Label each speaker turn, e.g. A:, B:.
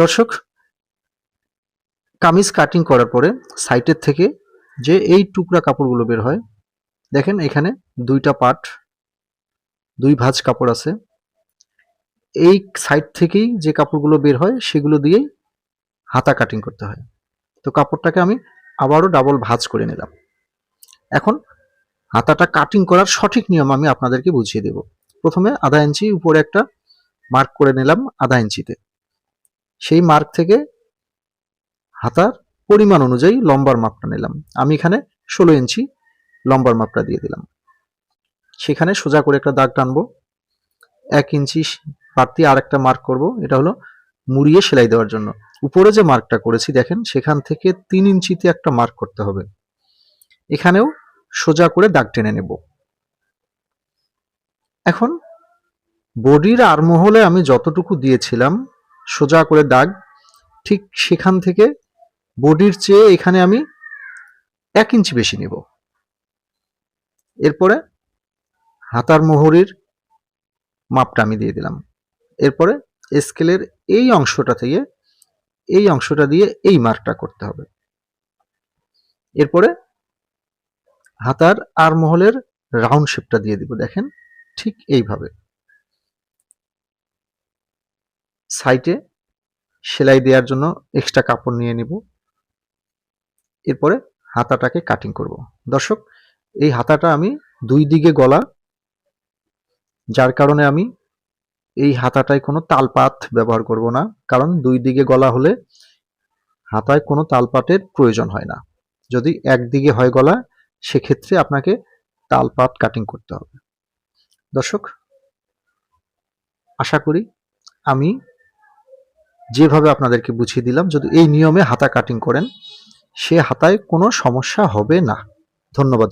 A: দর্শক, কামিজ কাটিং করার পরে সাইটের থেকে যে এই টুকরা কাপড়গুলো বের হয়, দেখেন এখানে দুইটা পার্ট দুই ভাঁজ কাপড় আছে। এই সাইড থেকেই যে কাপড়গুলো বের হয়, সেগুলো দিয়েই হাতা কাটিং করতে হয়। তো কাপড়টাকে আমি আবারও ডাবল ভাঁজ করে নিলাম। এখন হাতাটা কাটিং করার সঠিক নিয়ম আমি আপনাদেরকে বুঝিয়ে দেব। প্রথমে আধা ইঞ্চি, উপরে একটা মার্ক করে নিলাম আধা ইঞ্চিতে। সেই মার্ক থেকে হাতার পরিমাণ অনুযায়ী লম্বার মাপটা নিলাম। আমি এখানে ষোলো ইঞ্চি লম্বার মাপটা দিয়ে দিলাম। সেখানে সোজা করে একটা দাগ টানবো। এক ইঞ্চি বাড়তি আর একটা মার্ক করব। এটা হলো মুড়িয়ে সেলাই দেওয়ার জন্য। উপরে যে মার্কটা করেছি, দেখেন, সেখান থেকে তিন ইঞ্চিতে একটা মার্ক করতে হবে। এখানেও সোজা করে দাগ টেনে নেব। এখন বডির আরমহলে আমি যতটুকু দিয়েছিলাম সোজা করে দাগ। ঠিক সেখান থেকে বডির চেয়ে এখানে আমি এক ইঞ্চি বেশি নেব। এরপরে হাতার মোহরির মাপটা আমি দিয়ে দিলাম। এরপরে স্কেলের এই অংশটা থেকে এই অংশটা দিয়ে এই মার্কটা করতে হবে। এরপরে হাতার আর মহলের রাউন্ড শেপটা দিয়ে দিব। দেখেন ঠিক এইভাবে। সাইডে সেলাই দেওয়ার জন্য এক্সট্রা কাপড় নিয়ে নিব। এরপরে হাতাটাকে কাটিং করব। দর্শক, এই হাতাটা আমি দুই দিকে গলা, যার কারণে আমি এই হাতাটায় কোনো তালপাত ব্যবহার করব না, কারণ দুই দিকে গলা হলে হাতায় কোনো তালপাতের প্রয়োজন হয় না। যদি একদিকে হয় গলা, সেক্ষেত্রে আপনাকে তালপাত কাটিং করতে হবে। দর্শক, আশা করি আমি যেভাবে আপনাদেরকে বুঝিয়ে দিলাম, যদি এই নিয়মে হাতা কাটিং করেন, সে হাতায় কোনো সমস্যা হবে না। ধন্যবাদ